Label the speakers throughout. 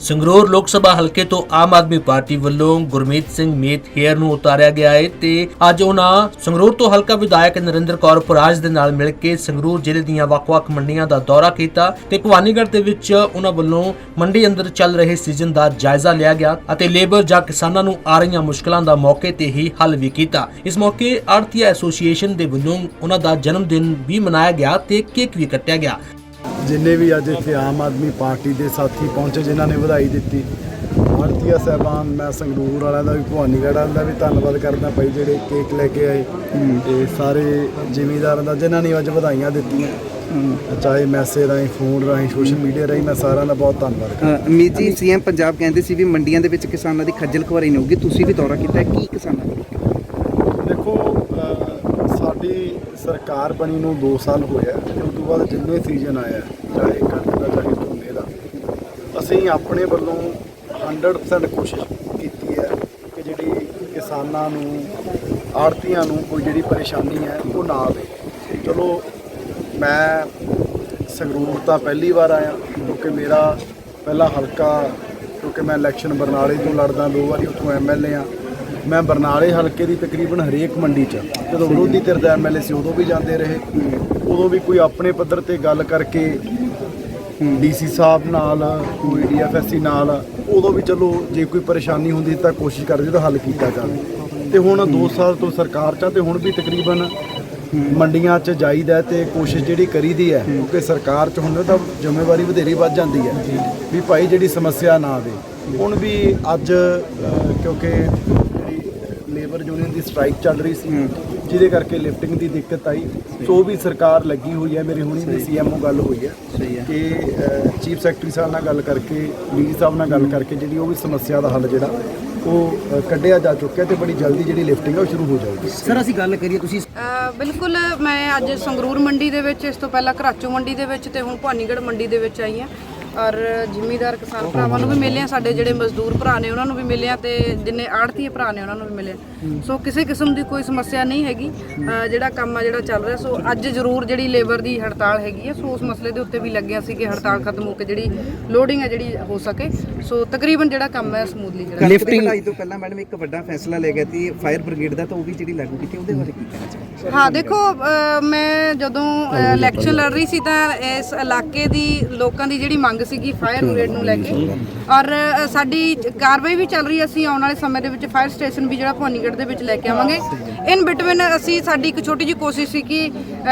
Speaker 1: ਸੰਗਰੂਰ ਲੋਕ ਸਭਾ ਹਲਕੇ ਤੋਂ ਆਮ ਆਦਮੀ ਪਾਰਟੀ ਵੱਲੋਂ ਗੁਰਮੀਤ ਸਿੰਘ ਮੀਤ ਹੇਅਰ ਨੂੰ ਉਤਾਰਿਆ ਗਿਆ ਹੈ ਤੇ ਅੱਜ ਉਹਨਾਂ ਸੰਗਰੂਰ ਤੋਂ ਹਲਕਾ ਵਿਧਾਇਕ ਨਰਿੰਦਰ ਕੌਰ ਪੁਰਾਜ ਦੇ ਨਾਲ ਮਿਲ ਕੇ ਸੰਗਰੂਰ ਜ਼ਿਲ੍ਹੇ ਦੀਆਂ ਵੱਖ-ਵੱਖ ਮੰਡੀਆਂ ਦਾ ਦੌਰਾ ਕੀਤਾ ਤੇ ਭਵਾਨੀਗੜ੍ਹ ਦੇ ਵਿੱਚ ਉਹਨਾਂ ਵੱਲੋਂ ਮੰਡੀ ਅੰਦਰ ਚੱਲ ਰਹੇ ਸੀਜ਼ਨ ਦਾ ਜਾਇਜ਼ਾ ਲਿਆ ਗਿਆ ਅਤੇ ਲੇਬਰ ਜਾਂ ਕਿਸਾਨਾਂ ਨੂੰ ਆ ਰਹੀਆਂ ਮੁਸ਼ਕਲਾਂ ਦਾ ਮੌਕੇ ਤੇ ਹੀ ਹੱਲ ਵੀ ਕੀਤਾ। ਇਸ ਮੌਕੇ ਆੜਤੀਆ ਐਸੋਸੀਏਸ਼ਨ ਦੇ ਵੱਲੋਂ ਉਹਨਾਂ ਦਾ ਜਨਮ ਦਿਨ ਵੀ ਮਨਾਇਆ ਗਿਆ ਤੇ ਕੇਕ ਵੀ ਕੱਟਿਆ ਗਿਆ।
Speaker 2: ਜਿੰਨੇ ਵੀ ਅੱਜ ਇੱਥੇ ਆਮ ਆਦਮੀ ਪਾਰਟੀ ਦੇ ਸਾਥੀ ਪਹੁੰਚੇ ਜਿਨ੍ਹਾਂ ਨੇ ਵਧਾਈ ਦਿੱਤੀ ਭਾਰਤੀਆ ਸਾਹਿਬਾਨ ਮੈਂ ਸੰਗਰੂਰ ਵਾਲਿਆਂ ਦਾ ਵੀ ਭਵਾਨੀਗੜ੍ਹ ਵਾਲਿਆਂ ਦਾ ਵੀ ਧੰਨਵਾਦ ਕਰਦਾ ਭਾਈ ਜਿਹੜੇ ਕੇਕ ਲੈ ਕੇ ਆਏ। ਤੇ ਸਾਰੇ ਜ਼ਿਮੀਂਦਾਰਾਂ ਦਾ ਜਿਨ੍ਹਾਂ ਨੇ ਅੱਜ ਵਧਾਈਆਂ ਦਿੱਤੀਆਂ। ਚਾਹੇ ਮੈਸੇਜ ਰਾਹੀਂ ਫੋਨ ਰਾਹੀਂ ਸੋਸ਼ਲ ਮੀਡੀਆ ਰਾਹੀਂ ਮੈਂ ਸਾਰਿਆਂ ਦਾ ਬਹੁਤ ਧੰਨਵਾਦ ਕਰਦਾ।
Speaker 3: ਅਮੀਤ ਜੀ ਸੀਐਮ ਪੰਜਾਬ ਕਹਿੰਦੇ ਸੀ ਵੀ ਮੰਡੀਆਂ ਦੇ ਵਿੱਚ ਕਿਸਾਨਾਂ ਦੀ ਖੱਜਲ ਖੁਆਰੀ ਨਹੀਂ ਹੋਊਗੀ। ਤੁਸੀਂ ਵੀ ਦੌਰਾ ਕੀਤਾ। ਕੀ ਕਿਸਾਨਾਂ ਦੀ
Speaker 2: ਦੇਖੋ ਸਾਡੀ ਸਰਕਾਰ ਬਣੀ ਨੂੰ 2 ਸਾਲ ਹੋਇਆ ਤੇ ਉਸ ਤੋਂ ਬਾਅਦ ਜਿੰਨੇ ਸੀਜ਼ਨ ਆਇਆ ਚਾਹੇ ਕਣਕ ਦਾ, ਚਾਹੇ ਝੋਨੇ ਦਾ, ਅਸੀਂ ਆਪਣੇ ਵੱਲੋਂ 100% ਕੋਸ਼ਿਸ਼ ਕੀਤੀ ਹੈ ਕਿ ਜਿਹੜੀ ਕਿਸਾਨਾਂ ਨੂੰ ਆੜਤੀਆਂ ਨੂੰ ਕੋਈ ਜਿਹੜੀ ਪਰੇਸ਼ਾਨੀ ਹੈ, ਉਹ ਨਾ ਆਵੇ। ਚਲੋ, ਮੈਂ ਸੰਗਰੂਰ ਤਾਂ ਪਹਿਲੀ ਵਾਰ ਆਇਆ, ਕਿਉਂਕਿ ਮੇਰਾ ਪਹਿਲਾ ਹਲਕਾ, ਕਿਉਂਕਿ ਮੈਂ ਇਲੈਕਸ਼ਨ ਬਰਨਾਲੇ ਤੋਂ ਲੜਦਾ, ਦੋ ਵਾਰੀ ਉੱਥੋਂ ਐਮਐਲਏ ਆ। ਮੈਂ ਬਰਨਾਲੇ ਹਲਕੇ ਦੀ ਤਕਰੀਬਨ ਹਰੇਕ ਮੰਡੀ 'ਚ। ਜਦੋਂ ਵਿਰੋਧੀ ਧਿਰ ਦਾ ਐਮਐਲਏ ਸੀ ਉਦੋਂ ਵੀ ਜਾਂਦੇ ਰਹੇ। ਉਦੋਂ ਵੀ ਕੋਈ ਆਪਣੇ ਪੱਧਰ ਤੇ ਗੱਲ ਕਰਕੇ ਡੀਸੀ ਸਾਹਿਬ ਨਾਲ ਕੋਈ ਡੀਐਫਐਸਸੀ ਨਾਲ ਉਦੋਂ ਵੀ ਚਲੋ ਜੇ ਕੋਈ ਪਰੇਸ਼ਾਨੀ ਹੁੰਦੀ ਤਾਂ ਕੋਸ਼ਿਸ਼ ਕਰਦੇ ਤਾਂ ਹੱਲ ਕੀਤਾ ਜਾਵੇ। ਤੇ ਹੁਣ 2 ਸਾਲ ਤੋਂ ਸਰਕਾਰ 'ਚ ਆ ਤੇ ਹੁਣ ਵੀ ਤਕਰੀਬਨ ਮੰਡੀਆਂ 'ਚ ਜਾਈਦਾ ਤੇ ਕੋਸ਼ਿਸ਼ ਜਿਹੜੀ ਕਰੀਦੀ ਹੈ ਕਿਉਂਕਿ ਸਰਕਾਰ 'ਚ ਹੁੰਦੇ ਤਾਂ ਜ਼ਿੰਮੇਵਾਰੀ ਵਧੇਰੀ ਵੱਧ ਜਾਂਦੀ ਹੈ ਵੀ ਭਾਈ ਜਿਹੜੀ ਸਮੱਸਿਆ ਨਾ ਆਵੇ। ਹੁਣ ਵੀ ਅੱਜ ਕਿਉਂਕਿ ਲੇਬਰ ਯੂਨੀਅਨ ਦੀ ਸਟ੍ਰਾਈਕ ਚੱਲ ਰਹੀ ਸੀ ਜਿਹਦੇ ਕਰਕੇ ਲਿਫਟਿੰਗ ਦੀ ਦਿੱਕਤ ਆਈ। ਸੋ ਵੀ ਸਰਕਾਰ ਲੱਗੀ ਹੋਈ ਹੈ ਮੇਰੀ ਹੁਣੀ ਵੀ ਸੀਐਮਓ ਗੱਲ ਹੋਈ ਹੈ
Speaker 3: ਸਹੀ ਹੈ।
Speaker 2: ਕਿ ਚੀਫ ਸੈਕਟਰੀ ਸਾਹਿਬ ਨਾਲ ਗੱਲ ਕਰਕੇ ਡੀ ਸਾਹਿਬ ਨਾਲ ਗੱਲ ਕਰਕੇ ਜਿਹੜੀ ਉਹ ਵੀ ਸਮੱਸਿਆ ਦਾ ਹੱਲ ਜਿਹੜਾ ਉਹ ਕੱਢਿਆ ਜਾ ਚੁੱਕਿਆ ਤੇ ਬੜੀ ਜਲਦੀ ਜਿਹੜੀ ਲਿਫਟਿੰਗ ਹੈ ਉਹ ਸ਼ੁਰੂ ਹੋ ਜਾਊਗੀ।
Speaker 3: ਸਰ ਅਸੀਂ ਗੱਲ ਕਰੀਏ ਤੁਸੀਂ
Speaker 4: ਬਿਲਕੁਲ ਮੈਂ ਅੱਜ ਸੰਗਰੂਰ ਮੰਡੀ ਦੇ ਵਿੱਚ ਇਸ ਤੋਂ ਪਹਿਲਾਂ ਘਰਾਚੋ ਮੰਡੀ ਦੇ ਵਿੱਚ ਤੇ ਹੁਣ ਭਾਨੀਗੜ੍ਹ ਮੰਡੀ ਦੇ ਵਿੱਚ ਆਈ ਹਾਂ। ਔਰ ਜ਼ਿਮੀਦਾਰ ਕਿਸਾਨ ਭਰਾਵਾਂ ਨੂੰ ਵੀ ਮਿਲੇ ਆ ਸਾਡੇ ਜਿਹੜੇ ਮਜ਼ਦੂਰ ਭਰਾ ਨੇ ਉਹਨਾਂ ਨੂੰ ਵੀ ਮਿਲੇ ਆ ਤੇ ਜਿੰਨੇ ਆੜਤੀਏ ਭਰਾ ਨੇ ਉਹਨਾਂ ਨੂੰ ਵੀ ਮਿਲੇ ਆ। ਸੋ ਕਿਸੇ ਕਿਸਮ ਦੀ ਕੋਈ ਸਮੱਸਿਆ ਨਹੀਂ ਹੈਗੀ। ਅ, ਜਿਹੜਾ ਕੰਮ ਆ ਜਿਹੜਾ ਚੱਲ ਰਿਹਾ ਸੋ ਅੱਜ ਜ਼ਰੂਰ ਜਿਹੜੀ ਲੇਬਰ ਦੀ ਹੜਤਾਲ ਹੈਗੀ ਆ ਸੋ ਉਸ ਮਸਲੇ ਦੇ ਉੱਤੇ ਵੀ ਲੱਗਿਆ ਸੀ ਕਿ ਹੜਤਾਲ ਖਤਮ ਹੋ ਕੇ ਜਿਹੜੀ ਲੋਡਿੰਗ ਹੈ ਜਿਹੜੀ ਹੋ ਸਕੇ। ਸੋ ਤਕਰੀਬਨ ਜਿਹੜਾ ਕੰਮ ਹੈ ਸਮੂਥਲੀ ਜਿਹੜਾ।
Speaker 3: ਲਿਫਟਿੰਗ ਵਧਾਈ ਤੋਂ ਪਹਿਲਾਂ ਮੈਡਮ ਇੱਕ ਵੱਡਾ ਫੈਸਲਾ ਲੈ ਗਿਆ ਸੀ ਫਾਇਰ ਬ੍ਰਿਗੇਡ ਦਾ ਤਾਂ ਉਹ ਵੀ ਜਿਹੜੀ ਲਾਗੂ ਕੀਤੀ ਉਹਦੇ ਬਾਰੇ ਕੀ ਕਹਿਣਾ ਚਾਹੁੰਦੇ
Speaker 4: ਹਾਂ ਦੇਖੋ ਅ, ਮੈਂ ਜਦੋਂ ਇਲੈਕਸ਼ਨ ਲੜ ਰਹੀ ਸੀ ਤਾਂ ਇਸ ਇਲਾਕੇ ਦੀ ਲੋਕਾਂ ਦੀ ਜਿਹੜੀ ਮੰਗ ਸੀਗੀ ਫਾਇਰ ਬ੍ਰਿਗੇਡ ਨੂੰ ਲੈ ਕੇ। ਔਰ ਸਾਡੀ ਕਾਰਵਾਈ ਵੀ ਚੱਲ ਰਹੀ ਹੈ। ਅਸੀਂ ਆਉਣ ਵਾਲੇ ਸਮੇਂ ਦੇ ਵਿੱਚ ਫਾਇਰ ਸਟੇਸ਼ਨ ਵੀ ਜਿਹੜਾ ਭਵਾਨੀਗੜ੍ਹ ਦੇ ਵਿੱਚ ਲੈ ਕੇ ਆਵਾਂਗੇ। ਇਨ ਬਿਟਵੀਨ ਅਸੀਂ ਸਾਡੀ ਇੱਕ ਛੋਟੀ ਜਿਹੀ ਕੋਸ਼ਿਸ਼ ਸੀ ਕਿ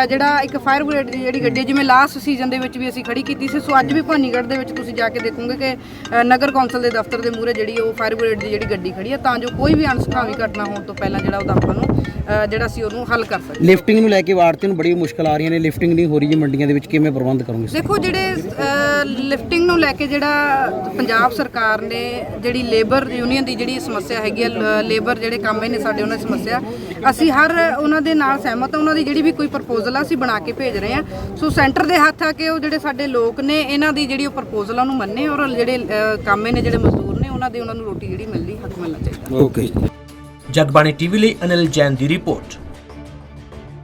Speaker 4: ਜਿਹੜਾ ਇੱਕ ਫਾਇਰ ਬ੍ਰਿਗੇਡ ਦੀ ਜਿਹੜੀ ਗੱਡੀ ਹੈ, ਜਿਵੇਂ ਲਾਸਟ ਸੀਜ਼ਨ ਦੇ ਵਿੱਚ ਵੀ ਅਸੀਂ ਖੜੀ ਕੀਤੀ ਸੀ। ਸੋ ਅੱਜ ਵੀ ਭਵਾਨੀਗੜ੍ਹ ਦੇ ਵਿੱਚ ਤੁਸੀਂ ਜਾ ਕੇ ਦੇਖੋਗੇ ਕਿ ਨਗਰ ਕੌਂਸਲ ਦੇ ਦਫ਼ਤਰ ਦੇ ਮੂਹਰੇ ਜਿਹੜੀ ਉਹ ਫਾਇਰ ਬ੍ਰਿਗੇਡ ਦੀ ਜਿਹੜੀ ਗੱਡੀ ਖੜੀ ਹੈ ਤਾਂ ਜੋ ਕੋਈ ਵੀ ਅਣਸੁਖਾਵੀ ਘਟਨਾ ਹੋਣ ਤੋਂ ਪਹਿਲਾਂ ਜਿਹੜਾ ਉਹਦਾ ਆਪਾਂ ਨੂੰ ਜਿਹੜਾ ਸੀ ਉਹਨੂੰ ਹੱਲ ਕਰ ਸਕੀਏ
Speaker 3: ਲਿਫਟਿੰਗ ਨੂੰ ਲੈ ਕੇ ਵਾਰਤੇ ਨੂੰ ਬੜੀ ਮੁਸ਼ਕਲ ਆ ਰਹੀਆਂ ਨੇ। ਲਿਫਟਿੰਗ ਨਹੀਂ ਹੋ ਰਹੀ ਜੀ ਮੰਡੀਆਂ ਦੇ ਵਿੱਚ ਕਿਵੇਂ ਪ੍ਰਬੰਧ ਕਰੋਗੇ?
Speaker 4: ਦੇਖੋ ਜਿਹੜੇ ਲਿਫਟਿੰਗ ਨੂੰ ਲੈ ਕੇ ਜਿਹੜਾ ਪੰਜਾਬ ਸਰਕਾਰ ਨੇ ਜਿਹੜੀ ਲੇਬਰ ਯੂਨੀਅਨ ਦੀ ਜਿਹੜੀ ਸਮੱਸਿਆ ਹੈਗੀ ਹੈ ਲੇਬਰ ਜਿਹੜੇ ਕੰਮ ਨੇ ਸਾਡੇ ਉਹਨਾਂ ਦੀ ਸਮੱਸਿਆ ਅਸੀਂ ਹਰ ਉਹਨਾਂ ਦੇ ਨਾਲ ਸਹਿਮਤ ਹਾਂ ਉਹਨਾਂ ਦੀ ਜਿਹੜੀ ਵੀ ਕੋਈ ਪ੍ਰਪੋਜ਼ਲ ਆ ਅਸੀਂ ਬਣਾ ਕੇ ਭੇਜ ਰਹੇ ਹਾਂ ਸੋ ਸੈਂਟਰ ਦੇ ਹੱਥ ਆ ਕੇ ਉਹ ਜਿਹੜੇ ਸਾਡੇ ਲੋਕ ਨੇ ਇਹਨਾਂ ਦੀ ਜਿਹੜੀ ਉਹ ਪ੍ਰਪੋਜ਼ਲ ਨੂੰ ਮੰਨੇ ਔਰ ਜਿਹੜੇ ਕੰਮ ਨੇ ਜਿਹੜੇ ਮਜ਼ਦੂਰ ਨੇ ਉਹਨਾਂ ਦੀ ਉਹਨਾਂ ਨੂੰ ਰੋਟੀ ਜਿਹੜੀ ਮਿਲਦੀ ਹੱਕ ਮਿਲਣਾ ਚਾਹੀਦਾ।
Speaker 3: ਓਕੇ
Speaker 1: ਜਗਬਾਣੀ ਟੀਵੀ ਲਈ ਅਨਿਲ ਜੈਨ ਦੀ ਰਿਪੋਰਟ